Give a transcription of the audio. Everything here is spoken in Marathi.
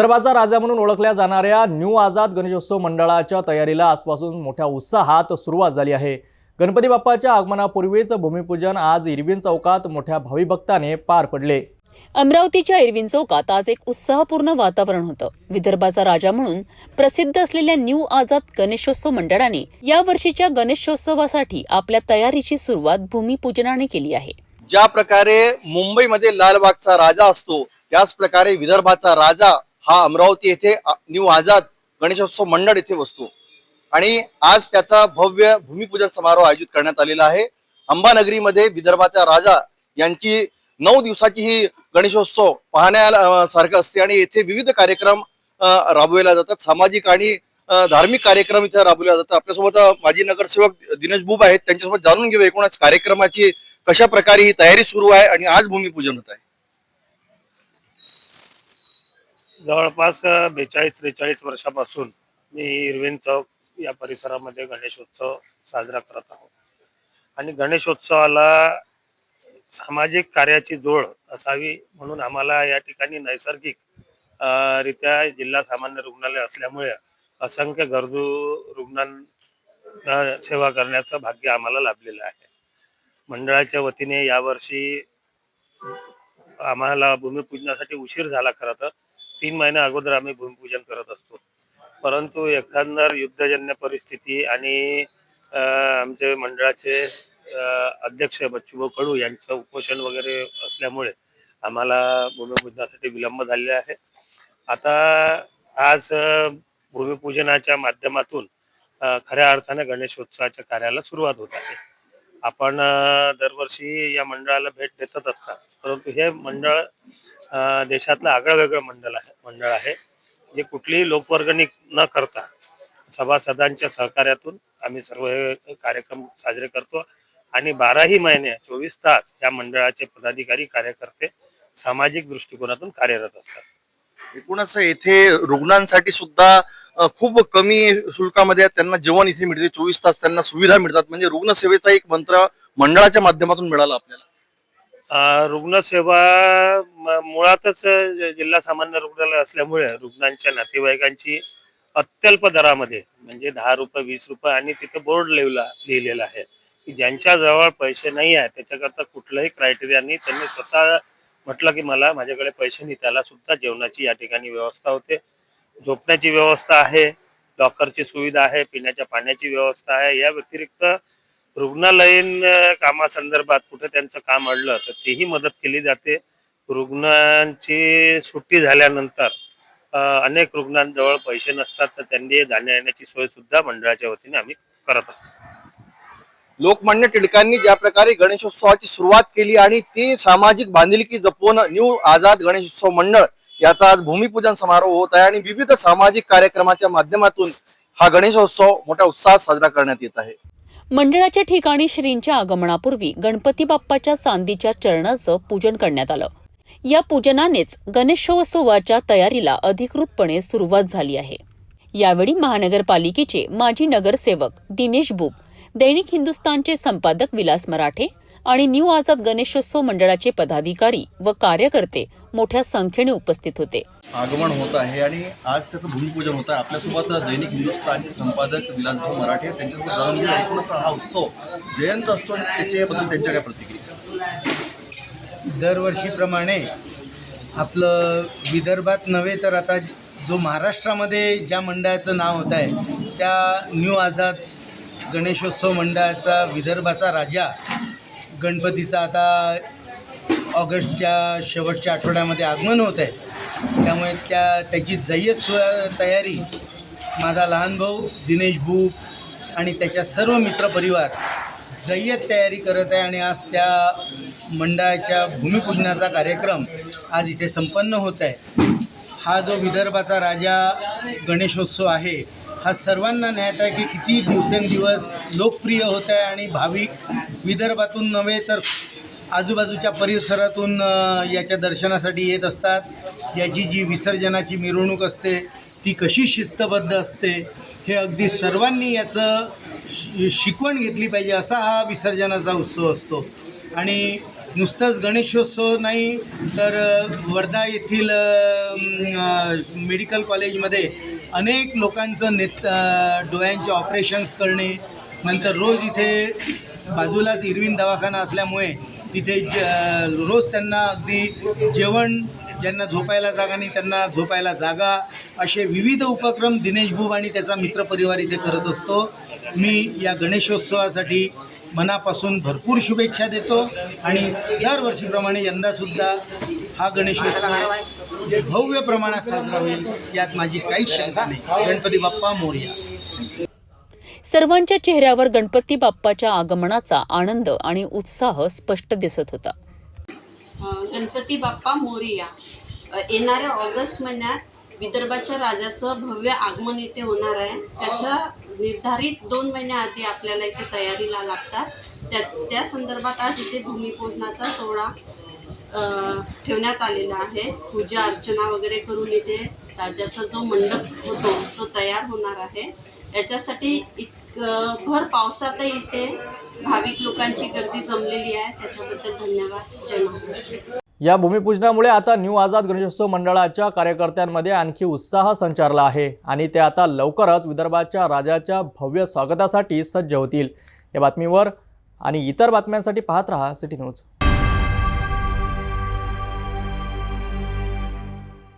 विदर्भाचा राजा म्हणून ओळखल्या जाणाऱ्या न्यू आझाद गणेशोत्सव मंडळाच्या तयारीला आजपासून मोठ्या उत्साहात सुरुवात झाली आहे. गणपती बाप्पाच्या आगमनापूर्वीच भूमिपूजन आज इरविन चौकात मोठ्या भाविभक्ताने पार पडले. अमरावतीच्या इरविन चौकात आज एक उत्साहपूर्ण वातावरण होतं. विदर्भाचा राजा म्हणून प्रसिद्ध असलेल्या न्यू आझाद गणेशोत्सव मंडळाने या वर्षीच्या गणेशोत्सवासाठी आपल्या तयारीची सुरुवात भूमिपूजनाने केली आहे. ज्या प्रकारे मुंबईमध्ये लालबागचा राजा असतो त्याच प्रकारे विदर्भाचा राजा हा अमरावती येथे न्यू आझाद गणेशोत्सव मंडळ येथे बसतो. आणि आज त्याचा भव्य भूमिपूजन समारोह आयोजित करण्यात आलेला आहे. अंबानगरीमध्ये विदर्भाचा राजा यांची नऊ दिवसाची ही गणेशोत्सव पाहण्या सारखं असते. आणि येथे विविध कार्यक्रम राबविला जातात. सामाजिक आणि धार्मिक कार्यक्रम इथे राबवले जातात. आपल्यासोबत माजी नगरसेवक दिनेश बुब आहेत. त्यांच्यासोबत जाणून घेऊ एकूणच कार्यक्रमाची कशा प्रकारे ही तयारी सुरू आहे आणि आज भूमिपूजन होत आहे. जवळपास बेचाळीस त्रेचाळीस वर्षापासून मी इरविन चौक या परिसरामध्ये गणेशोत्सव साजरा करत आहोत. आणि गणेशोत्सवाला सामाजिक कार्याची जोड असावी म्हणून आम्हाला या ठिकाणी नैसर्गिक रित्या जिल्हा सामान्य रुग्णालय असल्यामुळे असंख्य गरजू रुग्णांना सेवा करण्याचं भाग्य आम्हाला लाभलेलं आहे. मंडळाच्या वतीने यावर्षी आम्हाला भूमिपूजनासाठी उशीर झाला खरं तर. तीन महिन्या अगोदर आम्ही भूमिपूजन करत असतो. परंतु एखादर युद्धजन्य परिस्थिती आणि आमचे मंडळाचे अध्यक्ष बच्चूभाऊ कडू यांचं उपोषण वगैरे असल्यामुळे आम्हाला भूमिपूजनासाठी विलंब झालेला आहे. आता आज भूमिपूजनाच्या माध्यमातून खऱ्या अर्थाने गणेशोत्सवाच्या कार्याला सुरुवात होत आहे. आपण दरवर्षी या मंडळाला भेट देतच असतात. परंतु हे मंडळ देशातलं आगळं वेगळं मंडळ आहे मंडळ आहे. जे कुठलीही लोकवर्गणी न करता सभासदांच्या सहकार्यातून आम्ही सर्व हे कार्यक्रम साजरे करतो आणि बाराही महिने चोवीस तास या मंडळाचे पदाधिकारी कार्यकर्ते सामाजिक दृष्टिकोनातून कार्यरत असतात. एकूणच येथे रुग्णांसाठी सुद्धा खूप कमी शुल्कामध्ये त्यांना जेवण इथे मिळते चोवीस तास त्यांना सुविधा मिळतात. म्हणजे रुग्णसेवेचा एक मंत्र मंडळाच्या माध्यमातून मिळाला आपल्याला. रुग्णसेवा म- मुळातच जिल्हा सामान्य रुग्णालय असल्यामुळे रुग्णांच्या नातेवाईकांची अत्यल्प दरामध्ये म्हणजे दहा रुपये वीस रुपये आणि तिथं बोर्ड लिहिला लिहिलेला आहे की ज्यांच्या जवळ पैसे नाही आहे त्याच्याकरता कुठलंही क्रायटेरियानी त्यांनी स्वतः म्हटलं की मला माझ्याकडे पैसे नाही त्याला सुद्धा जेवणाची या ठिकाणी व्यवस्था होते. झोपण्याची व्यवस्था आहे लॉकरची सुविधा आहे पिण्याच्या पाण्याची व्यवस्था आहे. या व्यतिरिक्त रुग्णालयीन कामासंदर्भात कुठे त्यांचं काम अडलं तर तेही मदत केली जाते. रुग्णांची सुट्टी झाल्यानंतर अनेक रुग्णांजवळ पैसे नसतात तर त्यांनी जाण्या येण्याची सोय सुद्धा मंडळाच्या वतीने आम्ही करत असतो. लोकमान्य टिळकांनी ज्या प्रकारे गणेशोत्सवाची सुरुवात केली आणि ती सामाजिक बांधिलकी जपवून न्यू आझाद गणेशोत्सव मंडळ याचा आज भूमिपूजन समारोह होत आहे आणि विविध सामाजिक कार्यक्रमाच्या माध्यमातून हा गणेशोत्सव मोठ्या उत्साहात साजरा करण्यात येत आहे. मंडळाच्या ठिकाणी श्रींच्या आगमनापूर्वी गणपती बाप्पाच्या चांदीच्या चरणाचं पूजन करण्यात आलं. या पूजनानेच गणेशोत्सवाच्या तयारीला अधिकृतपणे सुरुवात झाली आहे. यावेळी महानगरपालिकेचे माजी नगरसेवक दिनेश बुब दैनिक हिंदुस्तानचे संपादक विलास मराठे आणि न्यू आझाद गणेशोत्सव मंडळाचे पदाधिकारी व कार्यकर्ते मोठ्या संख्येने उपस्थित होते. आगमन होत आहे आणि आज त्याचं भूमिपूजन होत आहे. आपल्यासोबत दैनिक हिंदुस्थानचे संपादक विलासभाऊ मराठे. त्यांच्यासोबत एकूणच हा उत्सव जयंत असतो आणि त्याच्याबद्दल त्यांच्या काय प्रतिक्रिया? दरवर्षीप्रमाणे आपलं विदर्भात नव्हे तर आता जो महाराष्ट्रामध्ये ज्या मंडळाचं नाव होत आहे त्या न्यू आझाद गणेशोत्सव मंडळाचा विदर्भाचा राजा गणपतीचा आता ऑगस्टच्या शेवटच्या आठवड्यामध्ये आगमन होत आहे. त्यामुळे त्या त्याची जय्यत सु तयारी माझा लहान भाऊ दिनेश बुक आणि त्याच्या सर्व मित्रपरिवार जय्यत तयारी करत आहे आणि आज त्या मंडळाच्या भूमिपूजनाचा कार्यक्रम आज इथे संपन्न होत आहे. हा जो विदर्भाचा राजा गणेशोत्सव आहे हा सर्वांना ज्ञात आहे की किती दिवसेंदिवस लोकप्रिय होत आहे आणि भाविक विदर्भातून नव्हे तर आजूबाजूच्या परिसरातून याच्या दर्शनासाठी येत असतात. याची जी विसर्जनाची मिरवणूक असते ती कशी शिस्तबद्ध असते हे अगदी सर्वांनी याचं शिकवण घेतली पाहिजे असा हा विसर्जनाचा उत्सव असतो. आणि नुसतंच गणेशोत्सव नाही तर वर्धा येथील मेडिकल कॉलेजमध्ये अनेक लोकांचं नेत डोळ्यांचे ऑपरेशन्स करणे नंतर रोज इथे बाजूलाच इरविन दवाखाना असल्यामुळे तिथे ज रोज त्यांना अगदी जेवण ज्यांना झोपायला जागा नाही त्यांना झोपायला जागा असे विविध उपक्रम दिनेश भूब आणि त्याचा मित्रपरिवार इथे करत असतो. मी या गणेशोत्सवासाठी मनापासून भरपूर शुभेच्छा देतो आणि दरवर्षीप्रमाणे यंदासुद्धा हा गणेशोत्सव भव्य प्रमाणात साजरा होईल यात माझी काहीच शंका नाही. गणपती बाप्पा मोर्या. सर्वांच्या चेहऱ्यावर गणपती बाप्पाच्या आगमनाचा आनंद आणि उत्साह स्पष्ट दिसत होता. गणपती बाप्पा मोरिया. येणाऱ्या ऑगस्ट महिन्यात विदर्भाच्या राजाचं भव्य आगमन इथे होणार आहे. त्याच्या निर्धारित दोन महिन्याआधी आपल्याला इथे तयारीला लागतात. त्या त्या संदर्भात आज इथे भूमिपूजनाचा सोहळा ठेवण्यात आलेला आहे. पूजा अर्चना वगैरे करून इथे राजाचा जो मंडप होतो तो तयार होणार आहे. याच्यासाठी इत भर पावसातही इथे भाविक लोकांची गर्दी जमलेली आहे. त्याच्याबद्दल धन्यवाद. जय महाराष्ट्र. या भूमिपूजनामुळे आता न्यू आझाद गणेशोत्सव मंडळाच्या कार्यकर्त्यांमध्ये आणखी उत्साह संचारला आहे आणि ते आता लवकरच विदर्भाच्या राजाच्या भव्य स्वागतासाठी सज्ज होतील. या बातमीवर आणि इतर बातम्यांसाठी पाहत रहा सिटी न्यूज.